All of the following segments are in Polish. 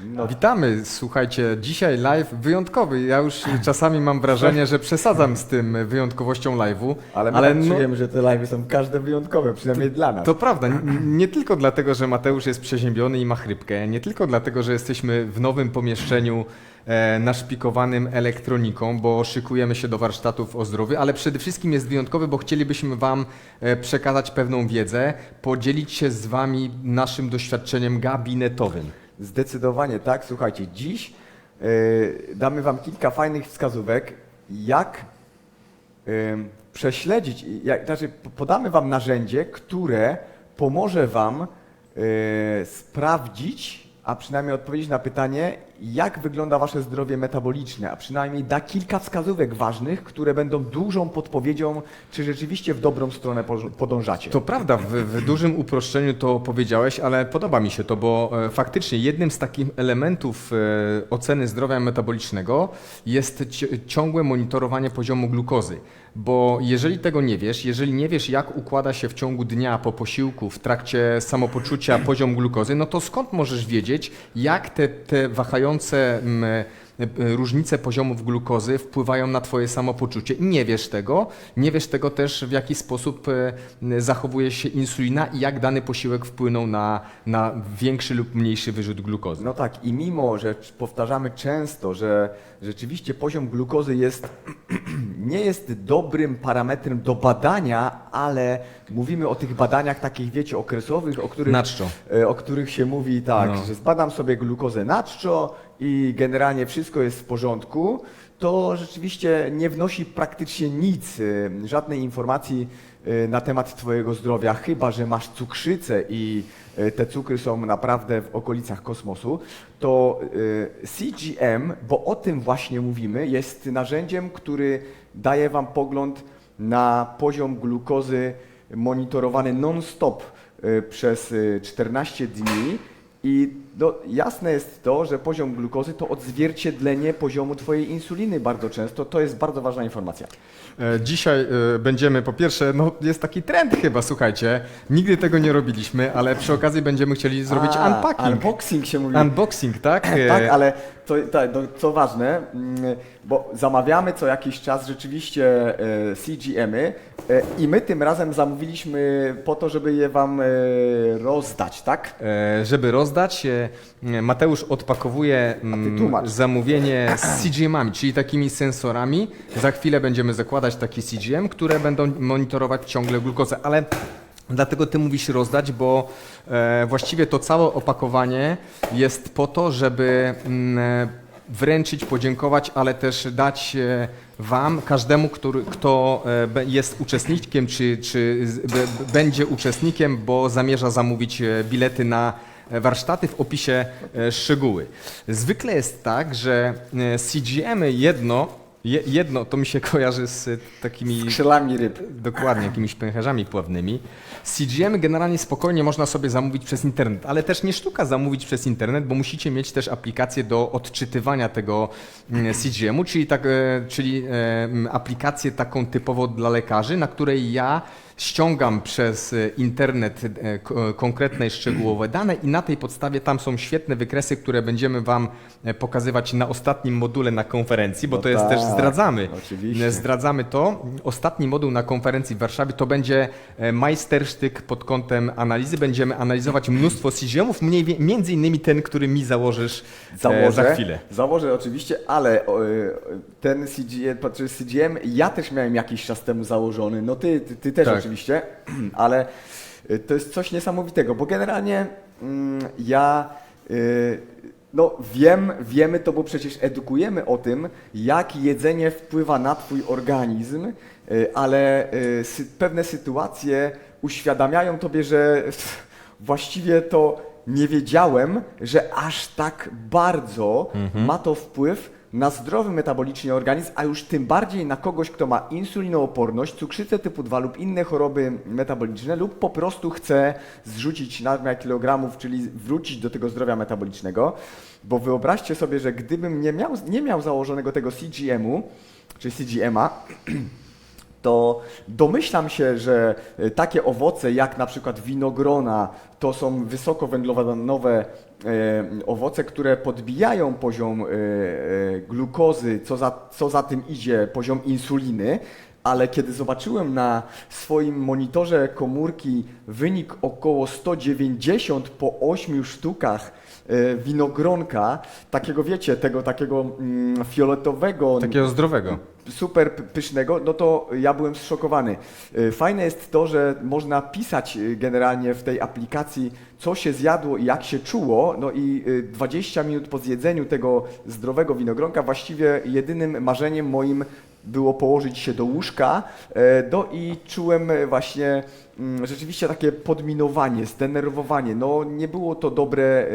No. Witamy, słuchajcie, dzisiaj live wyjątkowy. Ja już czasami mam wrażenie, że przesadzam z tym wyjątkowością live'u, Ale my ale tak no, czujemy, że te live'y są każde wyjątkowe, przynajmniej dla nas. to prawda. N- Nie tylko dlatego, że Mateusz jest przeziębiony i ma chrypkę, nie tylko dlatego, że jesteśmy w nowym pomieszczeniu e, naszpikowanym elektroniką, bo szykujemy się do warsztatów o zdrowiu, ale przede wszystkim jest wyjątkowy, bo chcielibyśmy Wam e, przekazać pewną wiedzę, podzielić się z Wami naszym doświadczeniem gabinetowym. Zdecydowanie tak. Słuchajcie, dziś y, damy Wam kilka fajnych wskazówek, jak y, prześledzić, jak, znaczy podamy Wam narzędzie, które pomoże Wam y, sprawdzić, a przynajmniej odpowiedzieć na pytanie, jak wygląda Wasze zdrowie metaboliczne, a przynajmniej da kilka wskazówek ważnych, które będą dużą podpowiedzią, czy rzeczywiście w dobrą stronę po- podążacie. To prawda, w, w dużym uproszczeniu to powiedziałeś, ale podoba mi się to, bo e, faktycznie jednym z takich elementów e, oceny zdrowia metabolicznego jest ci- ciągłe monitorowanie poziomu glukozy. Bo jeżeli tego nie wiesz, jeżeli nie wiesz, jak układa się w ciągu dnia po posiłku, w trakcie samopoczucia poziom glukozy, no to skąd możesz wiedzieć, jak te, te wahające mm, e, różnice poziomów glukozy wpływają na Twoje samopoczucie i nie wiesz tego. Nie wiesz tego też, w jaki sposób e, zachowuje się insulina i jak dany posiłek wpłynął na, na większy lub mniejszy wyrzut glukozy. No tak, i mimo, że powtarzamy często, że rzeczywiście poziom glukozy jest, nie jest dobrym parametrem do badania, ale mówimy o tych badaniach takich, wiecie, okresowych, o których, e, o których się mówi tak, No. że zbadam sobie glukozę na czczo i generalnie wszystko jest w porządku, to rzeczywiście nie wnosi praktycznie nic, e, żadnej informacji e, na temat Twojego zdrowia, chyba że masz cukrzycę i e, te cukry są naprawdę w okolicach kosmosu, to CGM, bo o tym właśnie mówimy, jest narzędziem, który daje Wam pogląd na poziom glukozy monitorowany non-stop przez e, 14 dni i no, jasne jest to, że poziom glukozy to odzwierciedlenie poziomu Twojej insuliny bardzo często. To jest bardzo ważna informacja. E, Dzisiaj e, będziemy, po pierwsze, no jest taki trend chyba, słuchajcie, nigdy tego nie robiliśmy, ale przy okazji będziemy chcieli zrobić A, unpacking. Unboxing się mówi. Unboxing, tak? E, Tak, ale to, tak, no, co ważne, mm, bo zamawiamy co jakiś czas rzeczywiście CGM-y i my tym razem zamówiliśmy po to, żeby je Wam rozdać, tak? E, Żeby rozdać, e, Mateusz odpakowuje mm, zamówienie z CGM-ami, czyli takimi sensorami. Za chwilę będziemy zakładać taki CGM, które będą monitorować ciągle glukozę, ale dlatego ty mówisz rozdać, bo e, właściwie to całe opakowanie jest po to, żeby mm, wręczyć, podziękować, ale też dać e, Wam, każdemu, który, kto e, jest uczestnikiem, czy, czy b- będzie uczestnikiem, bo zamierza zamówić e, bilety na warsztaty w opisie e, szczegóły. Zwykle jest tak, że e, CGM-y jedno, je, jedno to mi się kojarzy z e, takimi Skrzelami ryb. Dokładnie, jakimiś pęcherzami pławnymi. CGM generalnie spokojnie można sobie zamówić przez internet, ale też nie sztuka zamówić przez internet, bo musicie mieć też aplikację do odczytywania tego mm, CGM-u, czyli, tak, e, czyli e, aplikację taką typowo dla lekarzy, na której ja ściągam przez e, internet e, ko- konkretne szczegółowe dane i na tej podstawie tam są świetne wykresy, które będziemy Wam e, pokazywać na ostatnim module na konferencji, bo No to jest też tak, zdradzamy. oczywiście. Zdradzamy to. Ostatni moduł na konferencji w Warszawie to będzie majstersztyk pod kątem analizy. Będziemy analizować mnóstwo CGM-ów, między innymi ten, który mi założysz Założę, za chwilę. Założę oczywiście, ale ten CGM, patrzę, CGM ja też miałem jakiś czas temu założony, no ty, ty, ty też Tak. Oczywiście, ale e, to jest coś niesamowitego, bo generalnie mm, ja e, no wiem, wiemy to, bo przecież edukujemy o tym, jak jedzenie wpływa na twój organizm, e, ale pewne sytuacje uświadamiają tobie, że właściwie to nie wiedziałem, że aż tak bardzo ma to wpływ na zdrowy metabolicznie organizm, a już tym bardziej na kogoś, kto ma insulinooporność, cukrzycę typu 2 lub inne choroby metaboliczne lub po prostu chce zrzucić nadmiar kilogramów, czyli wrócić do tego zdrowia metabolicznego. Bo wyobraźcie sobie, że gdybym nie miał, nie miał założonego tego CGM-u, czy CGM-a, to domyślam się, że e, takie owoce jak na przykład winogrona to są wysokowęglowodanowe owoce, które podbijają poziom e, e, glukozy, co za, co za tym idzie, poziom insuliny, ale kiedy zobaczyłem na swoim monitorze komórki wynik około 190 po 8 sztukach e, winogronka, takiego wiecie, tego takiego mm, fioletowego, Takiego zdrowego. Super pysznego, no to ja byłem zszokowany. Y, Fajne jest to, że można pisać y, generalnie w tej aplikacji, co się zjadło i jak się czuło, no i y, 20 minut po zjedzeniu tego zdrowego winogronka właściwie jedynym marzeniem moim było położyć się do łóżka e, do i czułem e, właśnie rzeczywiście takie podminowanie, zdenerwowanie. No nie było to dobre e,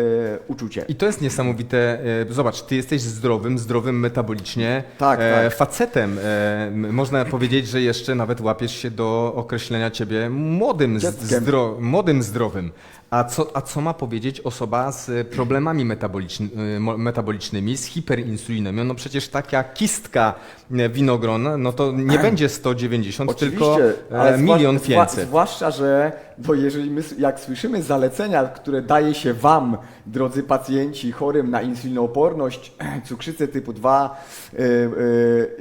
uczucie. I to jest niesamowite. e, Zobacz, ty jesteś zdrowym, zdrowym metabolicznie Tak, e, tak. facetem. E, m- można powiedzieć, że jeszcze nawet łapiesz się do określenia ciebie młodym, z- Dzieckiem. zdro, młodym zdrowym. A co, a co ma powiedzieć osoba z problemami metaboliczny, e, metabolicznymi, z hiperinsulinemią? No przecież taka kistka e, winogrona, no to nie będzie 190, tylko e, milion 500. Zwłaszcza, że bo jeżeli my, jak słyszymy zalecenia, które daje się Wam, drodzy pacjenci chorym na insulinooporność, cukrzycę typu 2, y, y,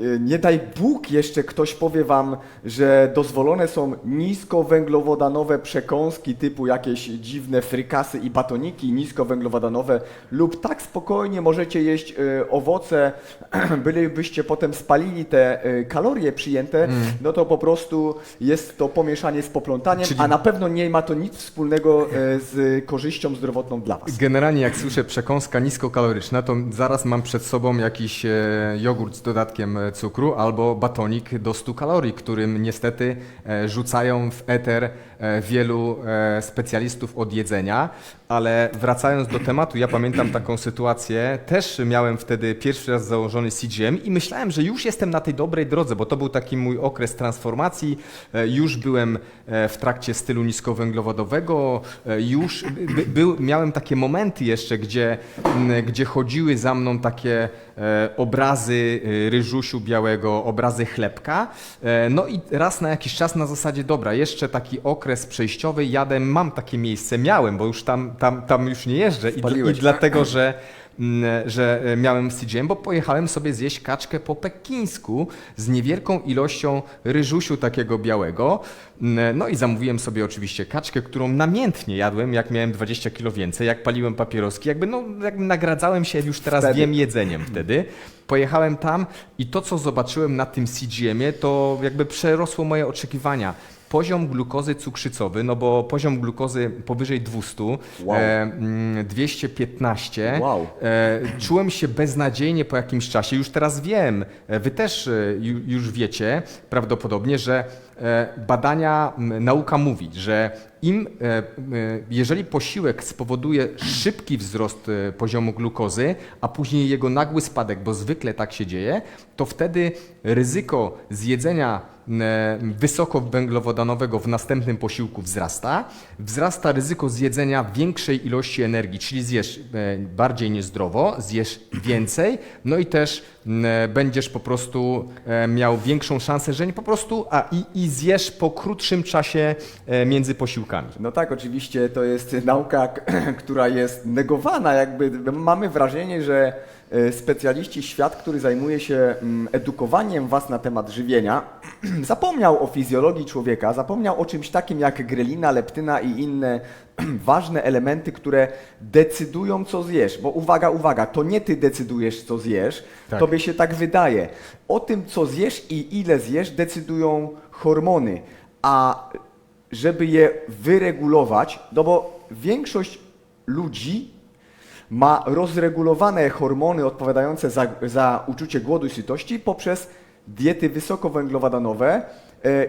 y, nie daj Bóg jeszcze ktoś powie Wam, że dozwolone są niskowęglowodanowe przekąski typu jakieś dziwne frykasy i batoniki niskowęglowodanowe lub tak spokojnie możecie jeść owoce, bylibyście potem spalili te kalorie przyjęte, no to po prostu jest to pomieszanie z poplątaniem, Czyli- a na pewno nie ma to nic wspólnego y, z korzyścią zdrowotną dla Was. Generalnie jak słyszę przekąska niskokaloryczna, to zaraz mam przed sobą jakiś e, jogurt z dodatkiem e, cukru albo batonik do 100 kalorii, którym niestety e, rzucają w eter e, wielu e, specjalistów od jedzenia. Ale wracając do tematu, ja pamiętam taką sytuację, też miałem wtedy pierwszy raz założony CGM i myślałem, że już jestem na tej dobrej drodze, bo to był taki mój okres transformacji, e, już byłem e, w trakcie stylu niskowęglowodowego, e, już by, był, miałem takie momenty jeszcze, gdzie, gdzie chodziły za mną takie e, obrazy e, ryżusiu białego, obrazy chlebka. E, no i raz na jakiś czas na zasadzie, dobra, jeszcze taki okres przejściowy, jadę, mam takie miejsce, miałem, bo już tam, tam, tam już nie jeżdżę i, i dlatego, że mm, że e, miałem z CGM, bo pojechałem sobie zjeść kaczkę po pekińsku z niewielką ilością ryżusiu takiego białego. Mm, No i zamówiłem sobie oczywiście kaczkę, którą namiętnie jadłem, jak miałem 20 kilo więcej, jak paliłem papieroski, jakby no jakby nagradzałem się już teraz Wtedy. wiem jedzeniem wtedy. Pojechałem tam i to, co zobaczyłem na tym CGM-ie, to jakby przerosło moje oczekiwania. Poziom glukozy cukrzycowy, no bo poziom glukozy powyżej 200, Wow. e, mm, 215. Wow. E, czułem się beznadziejnie po jakimś czasie. Już teraz wiem, e, wy też e, ju, już wiecie prawdopodobnie, że e, badania, nauka mówi, że im, e, e, jeżeli posiłek spowoduje szybki wzrost e, poziomu glukozy, a później jego nagły spadek, bo zwykle tak się dzieje, to wtedy ryzyko zjedzenia wysokowęglowodanowego w następnym posiłku wzrasta, wzrasta ryzyko zjedzenia większej ilości energii, czyli zjesz bardziej niezdrowo, zjesz więcej, no i też będziesz po prostu e, miał większą szansę, że nie po prostu, a i, i zjesz po krótszym czasie e, między posiłkami. No tak, oczywiście to jest nauka, która jest negowana. Jakby mamy wrażenie, że specjaliści, świat, który zajmuje się mm, edukowaniem Was na temat żywienia, zapomniał o fizjologii człowieka, zapomniał o czymś takim jak grelina, leptyna i inne ważne elementy, które decydują, co zjesz. Bo uwaga, uwaga, to nie Ty decydujesz, co zjesz, Tak. Tobie się tak wydaje. O tym, co zjesz i ile zjesz, decydują hormony. A żeby je wyregulować, no bo większość ludzi ma rozregulowane hormony odpowiadające za, za uczucie głodu i sytości poprzez diety wysokowęglowodanowe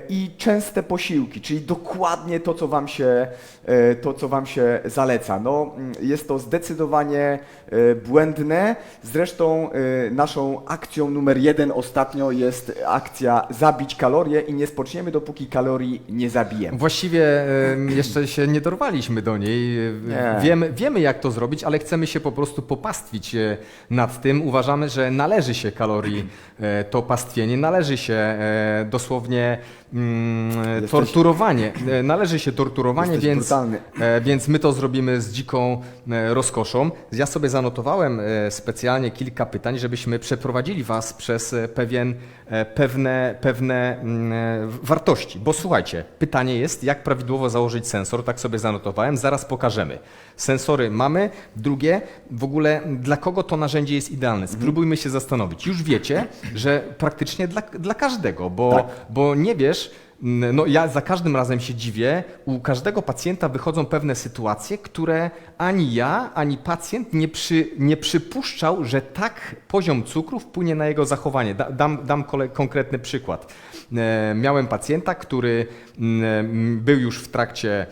i częste posiłki, czyli dokładnie to, co wam się, e, to, co wam się zaleca. No, mm, jest to zdecydowanie e, błędne. Zresztą e, naszą akcją numer jeden ostatnio jest akcja zabić kalorie i nie spoczniemy, dopóki kalorii nie zabijemy. Właściwie jeszcze się nie dorwaliśmy do niej. E, Nie. Wiemy, wiemy, jak to zrobić, ale chcemy się po prostu popastwić e, nad tym. Uważamy, że należy się kalorii e, to pastwienie, należy się e, dosłownie mm, Jesteś- torturowanie. E, Należy się torturowanie, Jesteś więc, brutalny. e, więc my to zrobimy z dziką e, rozkoszą. Ja sobie zanotowałem e, specjalnie kilka pytań, żebyśmy przeprowadzili Was przez e, pewien, e, pewne, pewne mm, e, wartości. Bo słuchajcie, pytanie jest, jak prawidłowo założyć sensor, tak sobie zanotowałem, zaraz pokażemy. Sensory mamy. Drugie, w ogóle dla kogo to narzędzie jest idealne? Spróbujmy się zastanowić. Już wiecie, że praktycznie dla, dla każdego, bo, Tak. bo nie wiesz, mm, no ja za każdym razem się dziwię, u każdego pacjenta wychodzą pewne sytuacje, które ani ja, ani pacjent nie, przy, nie przypuszczał, że tak poziom cukru wpłynie na jego zachowanie. Da, dam, dam kole, konkretny przykład. E, miałem pacjenta, który m, był już w trakcie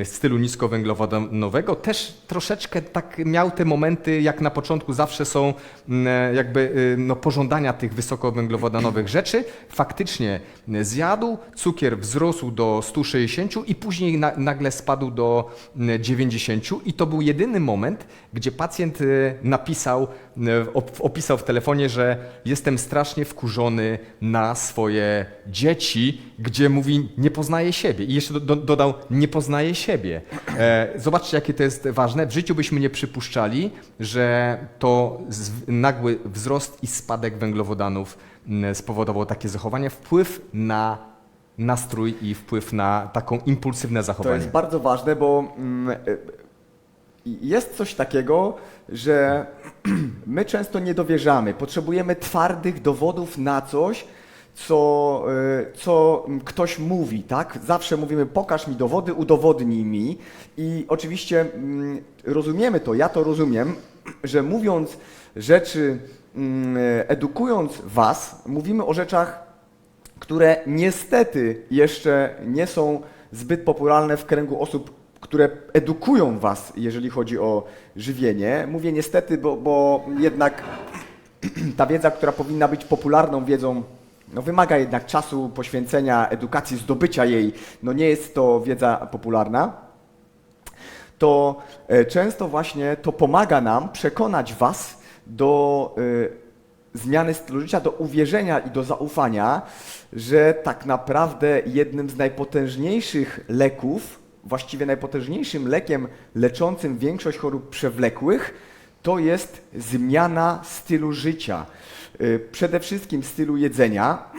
e, stylu niskowęglowodanowego, też troszeczkę tak miał te momenty, jak na początku zawsze są e, jakby e, no, pożądania tych wysokowęglowodanowych rzeczy. Faktycznie e, zjadł, cukier wzrósł do 160 i później na, nagle spadł do 90 życiu i to był jedyny moment, gdzie pacjent y, napisał, y, opisał w telefonie, że jestem strasznie wkurzony na swoje dzieci, gdzie mówi nie poznaje siebie. I jeszcze do, dodał nie poznaje siebie. E, zobaczcie, jakie to jest ważne. W życiu byśmy nie przypuszczali, że to nagły wzrost i spadek węglowodanów spowodował takie zachowanie, wpływ na nastrój i wpływ na taką impulsywne zachowanie. To jest bardzo ważne, bo mm, e, jest coś takiego, że my często nie dowierzamy. Potrzebujemy twardych dowodów na coś, co, y, co ktoś mówi, tak? Zawsze mówimy, pokaż mi dowody, udowodnij mi. I oczywiście mm, rozumiemy to, ja to rozumiem, że mówiąc rzeczy, mm, edukując Was, mówimy o rzeczach, które niestety jeszcze nie są zbyt popularne w kręgu osób, które edukują Was, jeżeli chodzi o żywienie. Mówię niestety, bo, bo jednak ta wiedza, która powinna być popularną wiedzą, no wymaga jednak czasu, poświęcenia, edukacji, zdobycia jej. No nie jest to wiedza popularna. To e, często właśnie to pomaga nam przekonać Was do e, zmiany stylu życia, do uwierzenia i do zaufania, że tak naprawdę jednym z najpotężniejszych leków, właściwie najpotężniejszym lekiem leczącym większość chorób przewlekłych, to jest zmiana stylu życia. Y, Przede wszystkim stylu jedzenia,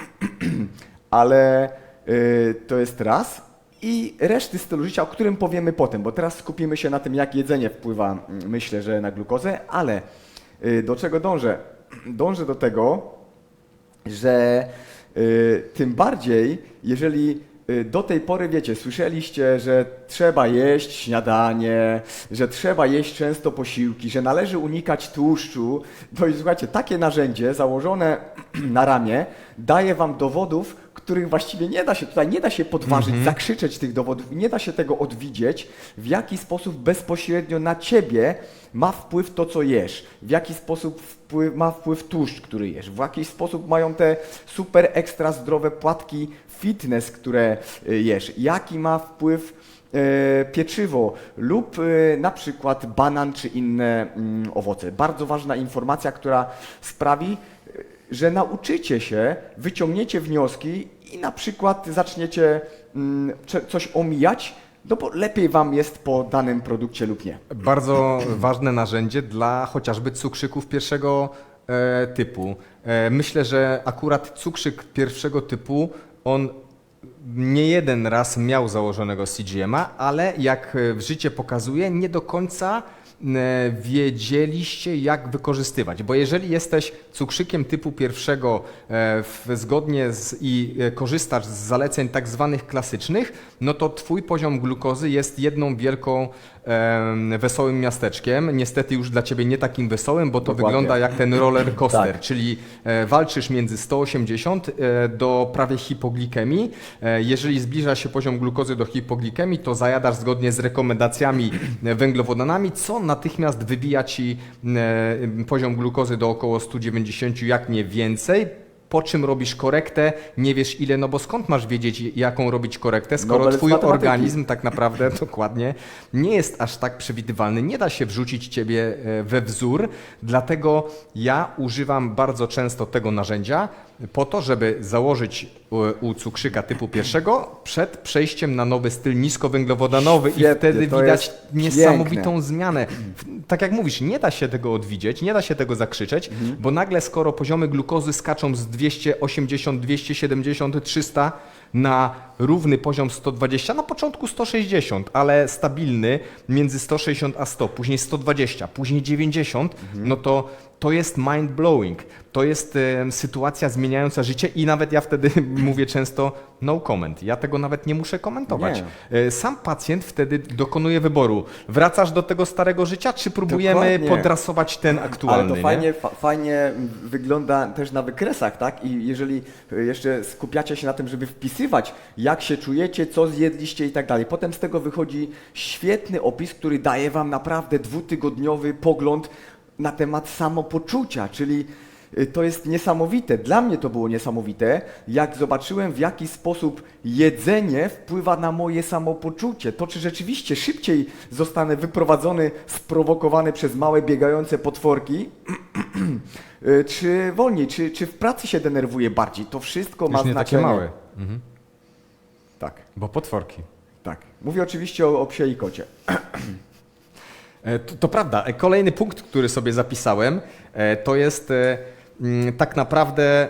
ale y, to jest raz. I reszty stylu życia, o którym powiemy potem, bo teraz skupimy się na tym, jak jedzenie wpływa, myślę, że na glukozę, ale y, do czego dążę? Dążę do tego, że tym bardziej, jeżeli do tej pory, wiecie, słyszeliście, że trzeba jeść śniadanie, że trzeba jeść często posiłki, że należy unikać tłuszczu, to i słuchajcie, takie narzędzie założone na ramię daje wam dowodów, których właściwie nie da się, tutaj nie da się podważyć, zakrzyczeć tych dowodów, nie da się tego odwidzieć, w jaki sposób bezpośrednio na ciebie ma wpływ to, co jesz, w jaki sposób wpływ, ma wpływ tłuszcz, który jesz, w jaki sposób mają te super ekstra zdrowe płatki fitness, które y, jesz, jaki ma wpływ pieczywo lub e, na przykład banan czy inne mm, owoce. Bardzo ważna informacja, która sprawi, e, że nauczycie się, wyciągniecie wnioski i na przykład zaczniecie mm, coś omijać, no bo lepiej wam jest po danym produkcie lub nie. Bardzo ważne narzędzie dla chociażby cukrzyków pierwszego e, typu. E, myślę, że akurat cukrzyk pierwszego typu, on nie jeden raz miał założonego CGM-a, ale jak e, w życie pokazuje, nie do końca e, wiedzieliście, jak wykorzystywać. Bo jeżeli jesteś cukrzykiem typu pierwszego e, w, zgodnie z, i korzystasz z zaleceń tak zwanych klasycznych, no to twój poziom glukozy jest jedną wielką wesołym miasteczkiem. Niestety już dla ciebie nie takim wesołym, bo to Dokładnie. wygląda jak ten roller coaster, Tak. czyli e, walczysz między 180 e, do prawie hipoglikemii. E, jeżeli zbliża się poziom glukozy do hipoglikemii, to zajadasz zgodnie z rekomendacjami węglowodanami, co natychmiast wybija ci poziom glukozy do około 190, jak nie więcej. Po czym robisz korektę, nie wiesz ile, no bo skąd masz wiedzieć, jaką robić korektę, skoro Nobel twój organizm tak naprawdę dokładnie nie jest aż tak przewidywalny. Nie da się wrzucić ciebie e, we wzór, dlatego ja używam bardzo często tego narzędzia. Po to, żeby założyć u, u cukrzyka typu pierwszego przed przejściem na nowy styl niskowęglowodanowy i Świetnie, wtedy to widać niesamowitą piękne. zmianę. Tak jak mówisz, nie da się tego odwidzieć, nie da się tego zakrzyczeć, Mhm. bo nagle skoro poziomy glukozy skaczą z 280, 270, 300 na równy poziom 120, na początku 160, ale stabilny między 160 a 100, później 120, później 90, Mhm. no to to jest mind blowing. To jest em, sytuacja zmieniająca życie i nawet ja wtedy mówię często no comment. Ja tego nawet nie muszę komentować. E, Sam pacjent wtedy dokonuje wyboru. Wracasz do tego starego życia, czy próbujemy Dokładnie. podrasować ten aktualny? Ale to nie? fajnie, fa fajnie wygląda też na wykresach, tak? I jeżeli y, jeszcze skupiacie się na tym, żeby wpisywać, jak się czujecie, co zjedliście i tak dalej. Potem z tego wychodzi świetny opis, który daje wam naprawdę dwutygodniowy pogląd na temat samopoczucia, czyli y, to jest niesamowite. Dla mnie to było niesamowite, jak zobaczyłem, w jaki sposób jedzenie wpływa na moje samopoczucie. To, czy rzeczywiście szybciej zostanę wyprowadzony, sprowokowany przez małe biegające potworki, y, czy wolniej, czy, czy w pracy się denerwuję bardziej. To wszystko ma Już nie takie znaczenie. małe. Mhm. Tak, Bo potworki. tak. Mówię oczywiście o, o psie i kocie. E, To, to prawda. E, Kolejny punkt, który sobie zapisałem, e, to jest mm, tak naprawdę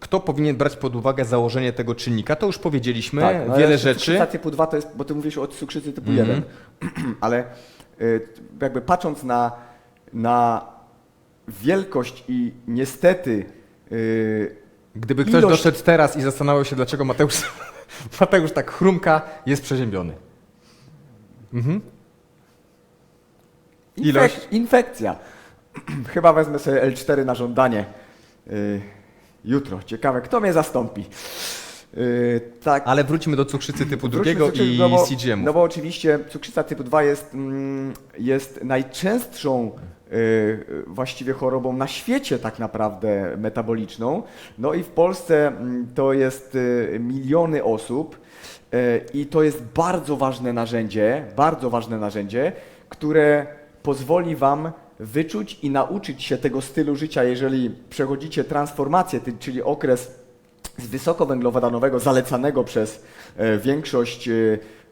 kto powinien brać pod uwagę założenie tego czynnika. To już powiedzieliśmy, tak, no, wiele rzeczy. Typu 2 to jest, bo ty mówisz o cukrzycy typu Mhm. 1, ale jakby patrząc na, na wielkość i niestety Gdyby ktoś ilość- doszedł teraz i zastanawiał się, dlaczego Mateusz, Mateusz tak chrumka, jest przeziębiony. Mhm. Ilość? Infek- infekcja. Chyba wezmę sobie L4 na żądanie. y, jutro. Ciekawe, kto mnie zastąpi. Y, tak. Ale wróćmy do cukrzycy typu Wróćmy drugiego cukrzycy, i no bo, CGM. No bo oczywiście cukrzyca typu 2 jest, mm, jest najczęstszą właściwie chorobą na świecie tak naprawdę metaboliczną. No i w Polsce mm, to jest y, miliony osób y, i to jest bardzo ważne narzędzie, bardzo ważne narzędzie, które pozwoli Wam wyczuć i nauczyć się tego stylu życia, jeżeli przechodzicie transformację, czyli okres z wysokowęglowodanowego zalecanego przez e, większość e,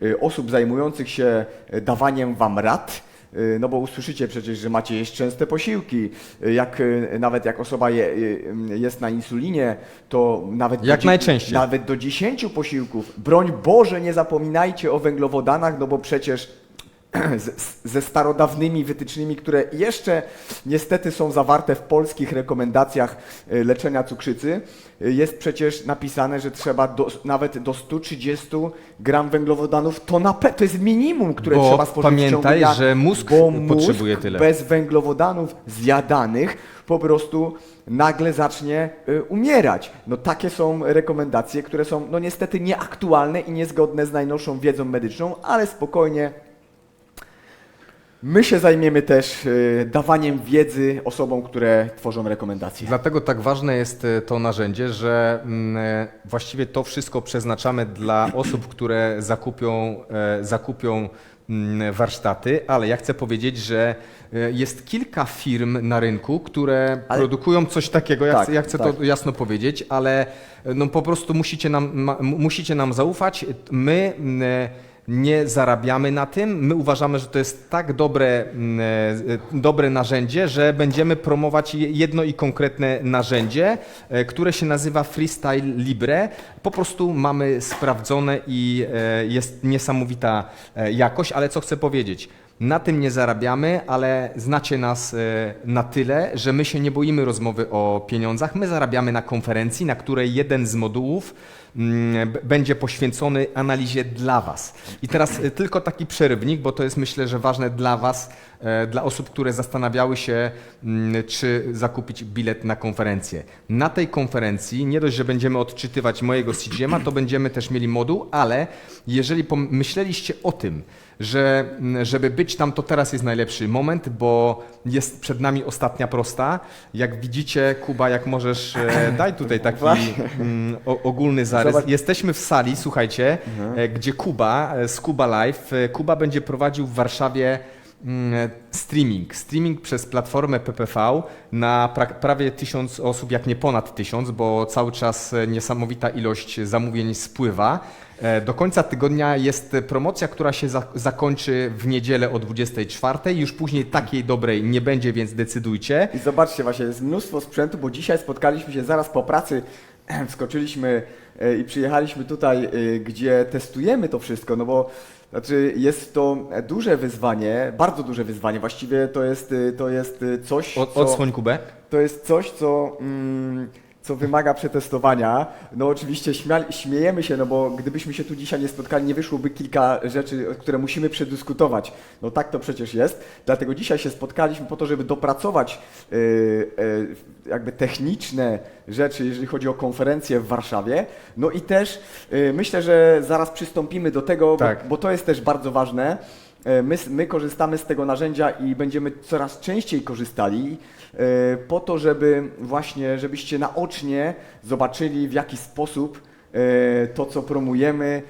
e, osób zajmujących się dawaniem wam rad. E, No bo usłyszycie przecież, że macie jeść częste posiłki. e, Jak, e, nawet jak osoba je, jest na insulinie, to nawet Jak do, najczęściej. nawet do 10 posiłków. Broń Boże, nie zapominajcie o węglowodanach, no bo przecież ze starodawnymi wytycznymi, które jeszcze niestety są zawarte w polskich rekomendacjach e, leczenia cukrzycy, e, jest przecież napisane, że trzeba do, nawet do 130 gram węglowodanów, to, na, to jest minimum, które Bo trzeba spożyć pamiętaj, dnia, że mózg bo mózg potrzebuje tyle. bez węglowodanów zjadanych po prostu nagle zacznie y, umierać. No takie są rekomendacje, które są no niestety nieaktualne i niezgodne z najnowszą wiedzą medyczną, ale spokojnie My się zajmiemy też y, dawaniem wiedzy osobom, które tworzą rekomendacje. Dlatego tak ważne jest e, to narzędzie, że mm, e, właściwie to wszystko przeznaczamy dla osób, które zakupią, e, zakupią mm, warsztaty, ale ja chcę powiedzieć, że e, jest kilka firm na rynku, które Ale- produkują coś takiego, ja Tak, chcę, ja chcę tak. to jasno powiedzieć, ale e, no po prostu musicie nam, ma, musicie nam zaufać. My mm, e, nie zarabiamy na tym. My uważamy, że to jest tak dobre, mm, e, dobre narzędzie, że będziemy promować je- jedno i konkretne narzędzie, e, które się nazywa Freestyle Libre. Po prostu mamy sprawdzone i e, jest niesamowita e, jakość, ale co chcę powiedzieć? Na tym nie zarabiamy, ale znacie nas e, na tyle, że my się nie boimy rozmowy o pieniądzach. My zarabiamy na konferencji, na której jeden z modułów będzie poświęcony analizie dla Was. I teraz e, tylko taki przerywnik, bo to jest myślę, że ważne dla Was, e, dla osób, które zastanawiały się, mm, czy zakupić bilet na konferencję. Na tej konferencji nie dość, że będziemy odczytywać mojego CGM-a, to będziemy też mieli moduł, ale jeżeli pomyśleliście o tym, że mm, żeby być tam, to teraz jest najlepszy moment, bo jest przed nami ostatnia prosta. Jak widzicie, Kuba, jak możesz, e, daj tutaj taki mm, ogólny zarys. Zobacz. Jesteśmy w sali, słuchajcie, e, gdzie Kuba e, z Kuba Live, e, Kuba będzie prowadził w Warszawie mm, streaming. Streaming przez platformę PPV na pra prawie tysiąc osób, jak nie ponad tysiąc, bo cały czas niesamowita ilość zamówień spływa. Do końca tygodnia jest promocja, która się za zakończy w niedzielę o 24. Już później takiej dobrej nie będzie, więc decydujcie. I zobaczcie, właśnie jest mnóstwo sprzętu, bo dzisiaj spotkaliśmy się zaraz po pracy, wskoczyliśmy e, i przyjechaliśmy tutaj, e, gdzie testujemy to wszystko, no bo znaczy jest to duże wyzwanie, bardzo duże wyzwanie, właściwie to jest, e, to jest coś, Od, co, odsłoń Kubę. to jest coś, co, mm, co wymaga przetestowania. No oczywiście śmiejemy się, no bo gdybyśmy się tu dzisiaj nie spotkali, nie wyszłoby kilka rzeczy, które musimy przedyskutować. No tak to przecież jest. Dlatego dzisiaj się spotkaliśmy po to, żeby dopracować y, y, jakby techniczne rzeczy, jeżeli chodzi o konferencję w Warszawie. No i też y, myślę, że zaraz przystąpimy do tego, Tak. bo, bo to jest też bardzo ważne. E, My, my korzystamy z tego narzędzia i będziemy coraz częściej korzystali e, po to, żeby właśnie, żebyście naocznie zobaczyli w jaki sposób e, to, co promujemy,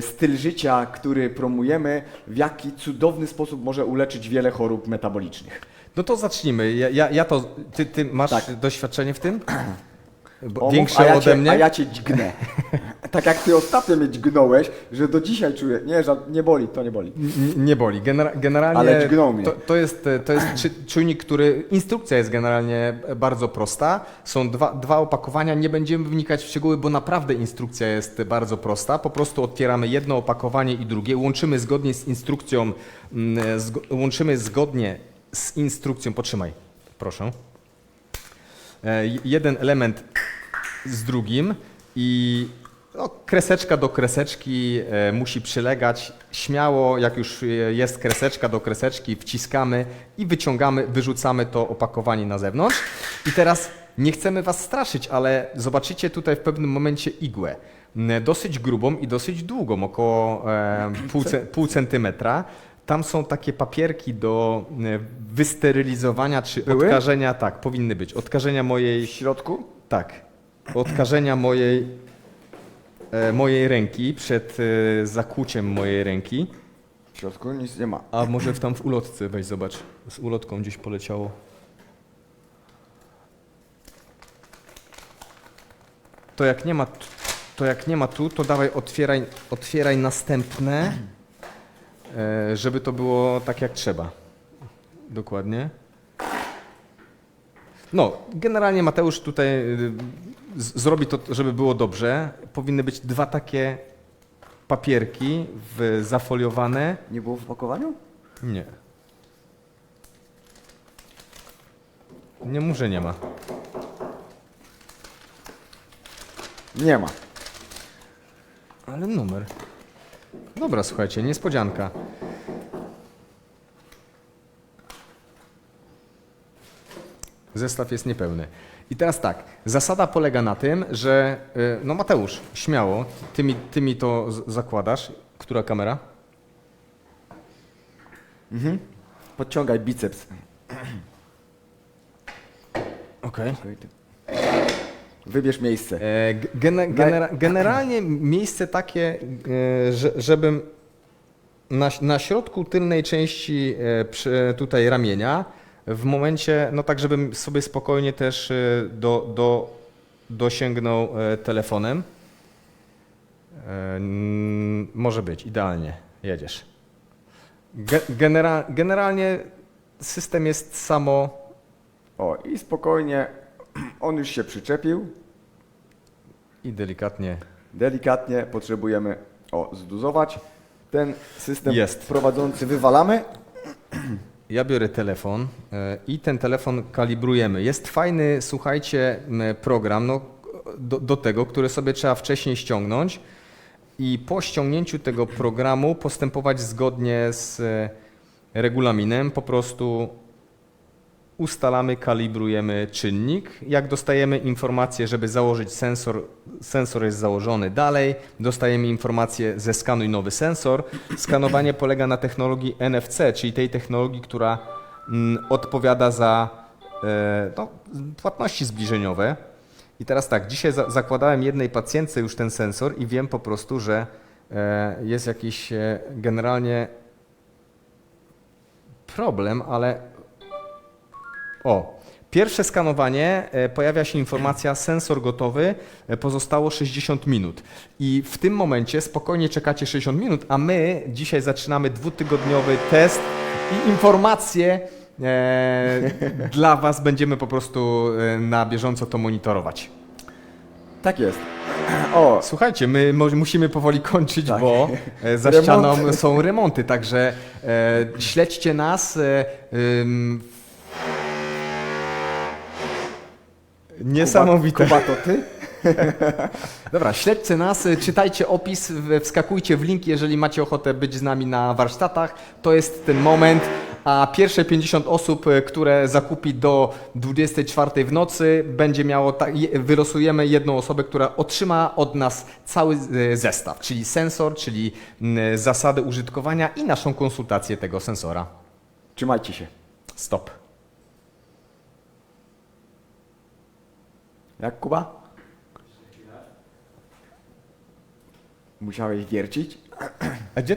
styl życia, który promujemy, w jaki cudowny sposób może uleczyć wiele chorób metabolicznych. No to zacznijmy. Ja, ja, ja to. Ty, ty masz Tak. doświadczenie w tym? Bo O, większe a ja ode cię, mnie? A ja cię dźgnę. tak jak ty ostatnio mnie dźgnąłeś, że do dzisiaj czuję, nie, że nie boli, to nie boli. N- Nie boli. Genera generalnie Ale dźgnął mnie. to, to jest, to jest czujnik, który. Instrukcja jest generalnie bardzo prosta. Są dwa, dwa opakowania. Nie będziemy wnikać w szczegóły, bo naprawdę instrukcja jest bardzo prosta. Po prostu otwieramy jedno opakowanie i drugie. Łączymy zgodnie z instrukcją. mm, Zgo łączymy zgodnie z instrukcją. Potrzymaj, proszę. E, jeden element z drugim i no, kreseczka do kreseczki e, musi przylegać. Śmiało, jak już e, jest kreseczka do kreseczki, wciskamy i wyciągamy, wyrzucamy to opakowanie na zewnątrz. I teraz nie chcemy Was straszyć, ale zobaczycie tutaj w pewnym momencie igłę. M, Dosyć grubą i dosyć długą, około e, pół, pół centymetra. Tam są takie papierki do wysterylizowania czy Były? odkażenia. Tak, powinny być. Odkażenia mojej W środku? tak. Odkażenia mojej, mojej ręki przed e, zakłuciem mojej ręki. W środku nic nie ma. A może w tam w ulotce, weź zobacz. Z ulotką gdzieś poleciało. To jak nie ma, t- to jak nie ma tu, to dawaj otwieraj, otwieraj następne, e, żeby to było tak jak trzeba. Dokładnie. No, generalnie Mateusz tutaj y, z- zrobi to, żeby było dobrze. Powinny być dwa takie papierki w, zafoliowane. Nie było w opakowaniu? Nie. Nie może nie ma. Nie ma. Ale numer. Dobra, słuchajcie, niespodzianka. Zestaw jest niepełny. I teraz tak, zasada polega na tym, że, y, no Mateusz, śmiało, ty mi, ty mi to zakładasz. Która kamera? Podciągaj biceps. Okej. Wybierz miejsce. E, gene, genera, generalnie miejsce takie, e, że, żebym na, na środku tylnej części e, przy, tutaj ramienia, w momencie, no tak żebym sobie spokojnie też e, do, do, dosięgnął e, telefonem. E, może być, idealnie, jedziesz. Ge, genera, generalnie system jest samo, O, i spokojnie. On już się przyczepił. i delikatnie Delikatnie potrzebujemy o, zduzować. Ten system Jest. prowadzący wywalamy. Ja biorę telefon e, i ten telefon kalibrujemy. Jest fajny, słuchajcie, program no, do, do tego, który sobie trzeba wcześniej ściągnąć i po ściągnięciu tego programu postępować zgodnie z e, regulaminem. Po prostu ustalamy, kalibrujemy czynnik. Jak dostajemy informację, żeby założyć sensor, sensor jest założony dalej. Dostajemy informację, zeskanuj nowy sensor. Skanowanie polega na technologii NFC, czyli tej technologii, która mm, odpowiada za e, no, płatności zbliżeniowe. I teraz tak, dzisiaj za, zakładałem jednej pacjentce już ten sensor i wiem po prostu, że e, jest jakiś e, generalnie problem, ale. O. Pierwsze skanowanie, e, pojawia się informacja sensor gotowy, e, pozostało 60 minut. I w tym momencie spokojnie czekacie 60 minut, a my dzisiaj zaczynamy dwutygodniowy test i informacje e, dla Was będziemy po prostu e, na bieżąco to monitorować. Tak jest. O, Słuchajcie, my musimy powoli kończyć, Tak. bo e, za ścianą są remonty, także e, śledźcie nas. E, ym, Niesamowite. Kuba, to ty? Dobra, śledźcie nas, czytajcie opis, wskakujcie w link, jeżeli macie ochotę być z nami na warsztatach. To jest ten moment, a pierwsze 50 osób, e, które zakupi do 24 w nocy, będzie miało, ta, je- wylosujemy jedną osobę, która otrzyma od nas cały e, zestaw, czyli sensor, czyli zasady użytkowania i naszą konsultację tego sensora. Trzymajcie się. Stop. Jak Kuba? Musiałeś wiercić? A gdzie to